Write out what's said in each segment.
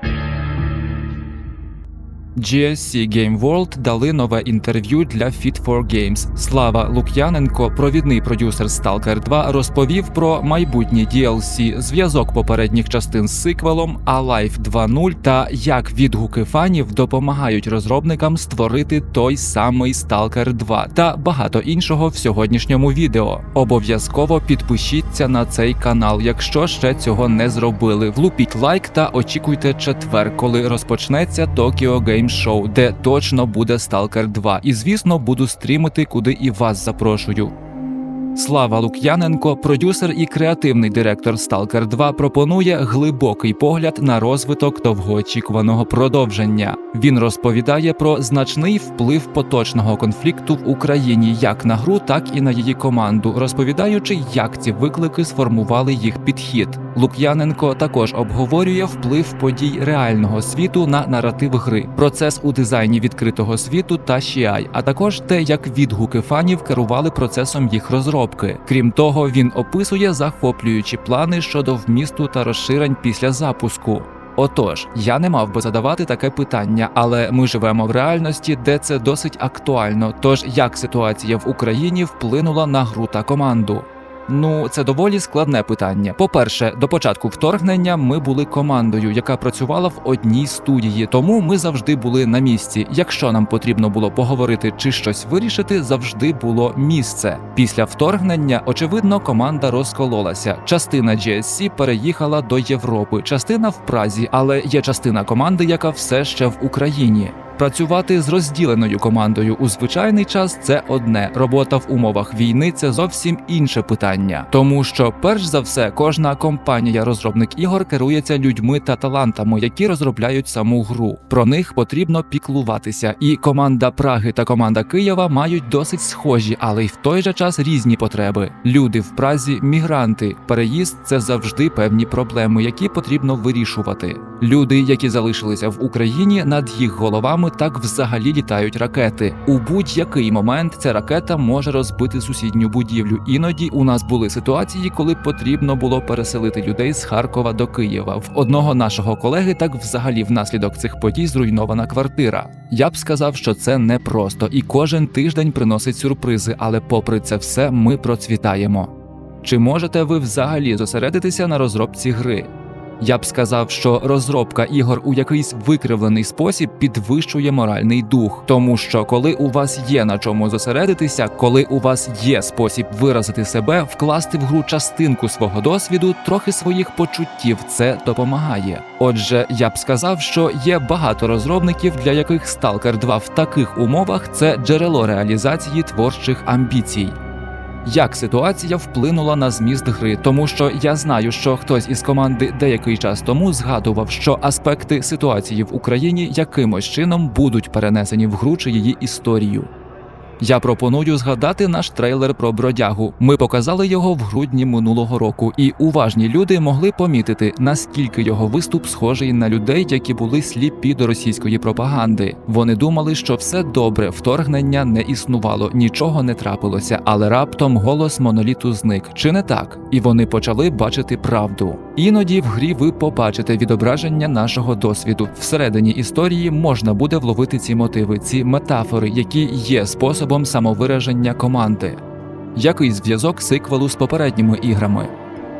Thank you. GSC Game World дали нове інтерв'ю для Fit for Games. Слава Лук'яненко, провідний продюсер Stalker 2, розповів про майбутнє DLC, зв'язок попередніх частин з сиквелом, Alive 2.0 та як відгуки фанів допомагають розробникам створити той самий Stalker 2 та багато іншого в сьогоднішньому відео. Обов'язково підпишіться на цей канал, якщо ще цього не зробили. Влупіть лайк та очікуйте четвер, коли розпочнеться Tokyo Game Show, де точно буде Stalker 2. І звісно, буду стрімити, куди і вас запрошую. Слава Лук'яненко, продюсер і креативний директор Stalker 2, пропонує глибокий погляд на розвиток довгоочікуваного продовження. Він розповідає про значний вплив поточного конфлікту в Україні як на гру, так і на її команду, розповідаючи, як ці виклики сформували їх підхід. Лук'яненко також обговорює вплив подій реального світу на наратив гри, процес у дизайні відкритого світу та CI, а також те, як відгуки фанів керували процесом їх розробки. Крім того, він описує захоплюючі плани щодо вмісту та розширень після запуску. Отож, я не мав би задавати таке питання, але ми живемо в реальності, де це досить актуально. Тож як ситуація в Україні вплинула на гру та команду? Ну, це доволі складне питання. По-перше, до початку вторгнення ми були командою, яка працювала в одній студії, тому ми завжди були на місці. Якщо нам потрібно було поговорити чи щось вирішити, завжди було місце. Після вторгнення, очевидно, команда розкололася. Частина GSC переїхала до Європи, частина в Празі, але є частина команди, яка все ще в Україні. Працювати з розділеною командою у звичайний час це одне. Робота в умовах війни це зовсім інше питання, тому що, перш за все, кожна компанія розробник ігор керується людьми та талантами, які розробляють саму гру. Про них потрібно піклуватися. І команда Праги та команда Києва мають досить схожі, але й в той же час різні потреби. Люди в Празі мігранти. Переїзд це завжди певні проблеми, які потрібно вирішувати. Люди, які залишилися в Україні, над їх головами так взагалі літають ракети. У будь-який момент ця ракета може розбити сусідню будівлю. Іноді у нас були ситуації, коли потрібно було переселити людей з Харкова до Києва. В одного нашого колеги так взагалі внаслідок цих подій зруйнована квартира. Я б сказав, що це непросто, і кожен тиждень приносить сюрпризи, але попри це все ми процвітаємо. Чи можете ви взагалі зосередитися на розробці гри? Я б сказав, що розробка ігор у якийсь викривлений спосіб підвищує моральний дух, тому що коли у вас є на чому зосередитися, коли у вас є спосіб виразити себе, вкласти в гру частинку свого досвіду, трохи своїх почуттів, це допомагає. Отже, я б сказав, що є багато розробників, для яких Stalker 2 в таких умовах це джерело реалізації творчих амбіцій. Як ситуація вплинула на зміст гри, тому що я знаю, що хтось із команди деякий час тому згадував, що аспекти ситуації в Україні якимось чином будуть перенесені в гру чи її історію. Я пропоную згадати наш трейлер про бродягу. Ми показали його в грудні минулого року, і уважні люди могли помітити, наскільки його виступ схожий на людей, які були сліпі до російської пропаганди. Вони думали, що все добре, вторгнення не існувало, нічого не трапилося, але раптом голос моноліту зник. Чи не так? І вони почали бачити правду. Іноді в грі ви побачите відображення нашого досвіду. Всередині історії можна буде вловити ці мотиви, ці метафори, які є способом самовираження команди. Який зв'язок сиквелу з попередніми іграми?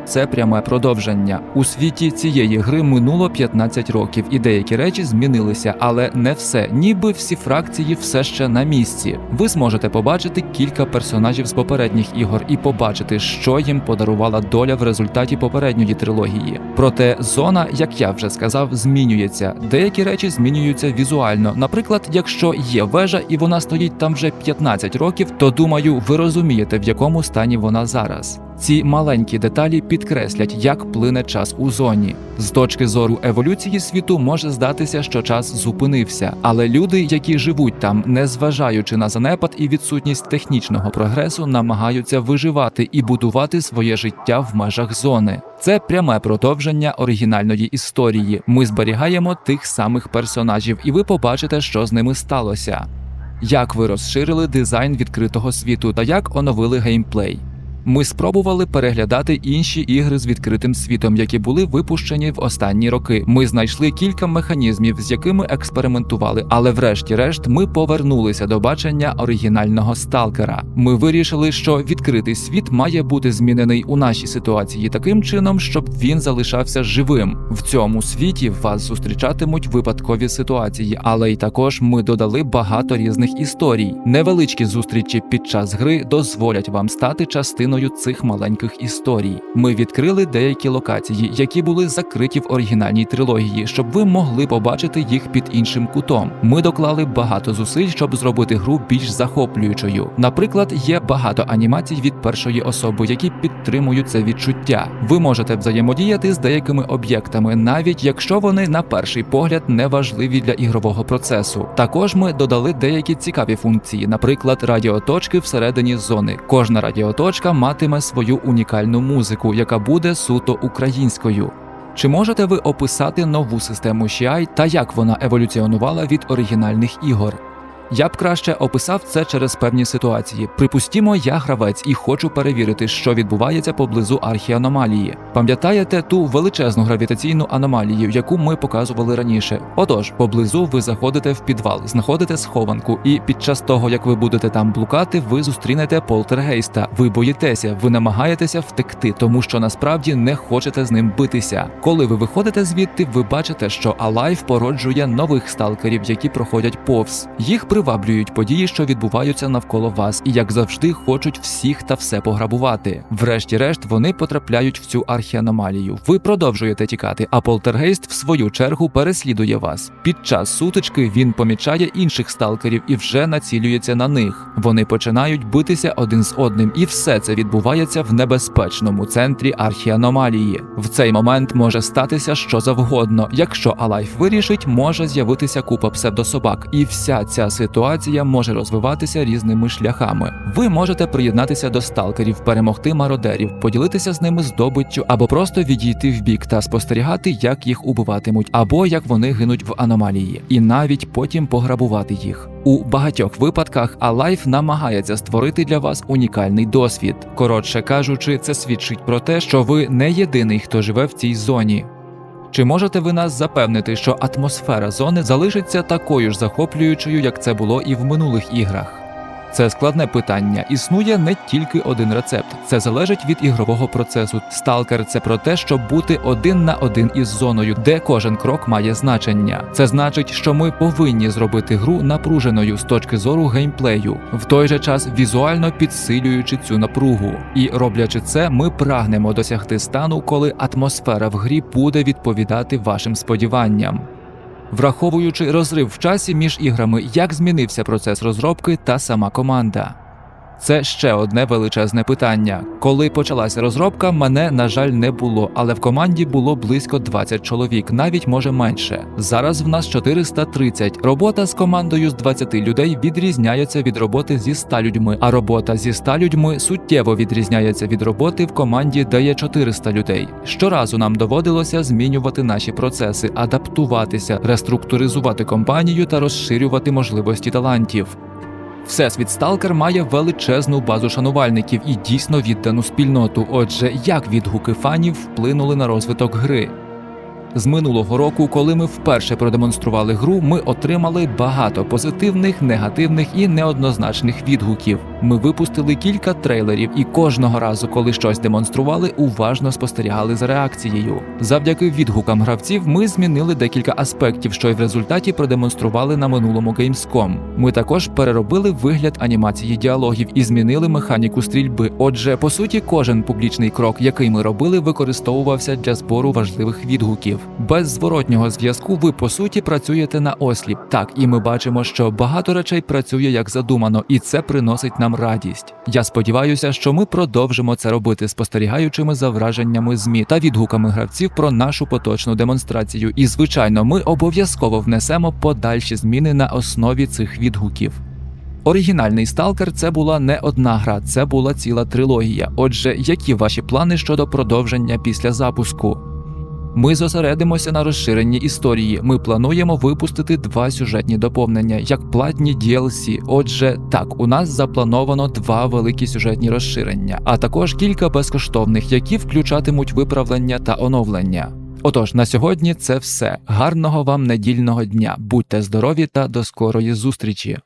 Це пряме продовження. У світі цієї гри минуло 15 років, і деякі речі змінилися, але не все. Ніби всі фракції все ще на місці. Ви зможете побачити кілька персонажів з попередніх ігор і побачити, що їм подарувала доля в результаті попередньої трилогії. Проте зона, як я вже сказав, змінюється. Деякі речі змінюються візуально. Наприклад, якщо є вежа і вона стоїть там вже 15 років, то думаю, ви розумієте, в якому стані вона зараз. Ці маленькі деталі підкреслять, як плине час у зоні. З точки зору еволюції світу може здатися, що час зупинився, але люди, які живуть там, не зважаючи на занепад і відсутність технічного прогресу, намагаються виживати і будувати своє життя в межах зони. Це пряме продовження оригінальної історії. Ми зберігаємо тих самих персонажів, і ви побачите, що з ними сталося. Як ви розширили дизайн відкритого світу та як оновили геймплей. Ми спробували переглядати інші ігри з відкритим світом, які були випущені в останні роки. Ми знайшли кілька механізмів, з якими експериментували, але врешті-решт ми повернулися до бачення оригінального сталкера. Ми вирішили, що відкритий світ має бути змінений у нашій ситуації таким чином, щоб він залишався живим. В цьому світі вас зустрічатимуть випадкові ситуації, але й також ми додали багато різних історій. Невеличкі зустрічі під час гри дозволять вам стати частиною цих маленьких історій. Ми відкрили деякі локації, які були закриті в оригінальній трилогії, щоб ви могли побачити їх під іншим кутом. Ми доклали багато зусиль, щоб зробити гру більш захоплюючою. Наприклад, є багато анімацій від першої особи, які підтримують це відчуття. Ви можете взаємодіяти з деякими об'єктами, навіть якщо вони на перший погляд не важливі для ігрового процесу. Також ми додали деякі цікаві функції, наприклад, радіоточки всередині зони. Кожна радіоточка матиме свою унікальну музику, яка буде суто українською. Чи можете ви описати нову систему CI та як вона еволюціонувала від оригінальних ігор? Я б краще описав це через певні ситуації. Припустімо, я гравець і хочу перевірити, що відбувається поблизу архіаномалії. Пам'ятаєте ту величезну гравітаційну аномалію, яку ми показували раніше? Отож, поблизу ви заходите в підвал, знаходите схованку, і під час того, як ви будете там блукати, ви зустрінете полтергейста. Ви боїтеся, ви намагаєтеся втекти, тому що насправді не хочете з ним битися. Коли ви виходите звідти, ви бачите, що Алайв породжує нових сталкерів, які проходять повз. Їх приваблюють події, що відбуваються навколо вас, і як завжди хочуть всіх та все пограбувати. Врешті-решт, вони потрапляють в цю архіаномалію. Ви продовжуєте тікати, а полтергейст, в свою чергу, переслідує вас. Під час сутички він помічає інших сталкерів і вже націлюється на них. Вони починають битися один з одним, і все це відбувається в небезпечному центрі архіаномалії. В цей момент може статися що завгодно. Якщо Алайф вирішить, може з'явитися купа псевдособак, і вся ця ситуація може розвиватися різними шляхами. Ви можете приєднатися до сталкерів, перемогти мародерів, поділитися з ними здобиччю або просто відійти в бік та спостерігати, як їх убиватимуть, або як вони гинуть в аномалії, і навіть потім пограбувати їх. У багатьох випадках Alive намагається створити для вас унікальний досвід. Коротше кажучи, це свідчить про те, що ви не єдиний, хто живе в цій зоні. Чи можете ви нас запевнити, що атмосфера зони залишиться такою ж захоплюючою, як це було і в минулих іграх? Це складне питання. Існує не тільки один рецепт. Це залежить від ігрового процесу. Сталкер це про те, щоб бути один на один із зоною, де кожен крок має значення. Це значить, що ми повинні зробити гру напруженою з точки зору геймплею, в той же час візуально підсилюючи цю напругу. І роблячи це, ми прагнемо досягти стану, коли атмосфера в грі буде відповідати вашим сподіванням. Враховуючи розрив в часі між іграми, як змінився процес розробки та сама команда. Це ще одне величезне питання. Коли почалася розробка, мене, на жаль, не було, але в команді було близько 20 чоловік, навіть може менше. Зараз в нас 430. Робота з командою з 20 людей відрізняється від роботи зі 100 людьми, а робота зі 100 людьми суттєво відрізняється від роботи в команді, де є 400 людей. Щоразу нам доводилося змінювати наші процеси, адаптуватися, реструктуризувати компанію та розширювати можливості талантів. Всесвіт Сталкер має величезну базу шанувальників і дійсно віддану спільноту. Отже, як відгуки фанів вплинули на розвиток гри? З минулого року, коли ми вперше продемонстрували гру, ми отримали багато позитивних, негативних і неоднозначних відгуків. Ми випустили кілька трейлерів, і кожного разу, коли щось демонстрували, уважно спостерігали за реакцією. Завдяки відгукам гравців ми змінили декілька аспектів, що й в результаті продемонстрували на минулому Gamescom. Ми також переробили вигляд анімації діалогів і змінили механіку стрільби. Отже, по суті, кожен публічний крок, який ми робили, використовувався для збору важливих відгуків. Без зворотнього зв'язку ви по суті працюєте на осліп. Так, і ми бачимо, що багато речей працює як задумано, і це приносить нам радість. Я сподіваюся, що ми продовжимо це робити, спостерігаючими за враженнями змі та відгуками гравців про нашу поточну демонстрацію. І звичайно, ми обов'язково внесемо подальші зміни на основі цих відгуків. Оригінальний сталкер це була не одна гра, це була ціла трилогія. Отже, які ваші плани щодо продовження після запуску? Ми зосередимося на розширенні історії. Ми плануємо випустити два сюжетні доповнення, як платні DLC. Отже, так, у нас заплановано два великі сюжетні розширення, а також кілька безкоштовних, які включатимуть виправлення та оновлення. Отож, на сьогодні це все. Гарного вам недільного дня. Будьте здорові та до скорої зустрічі.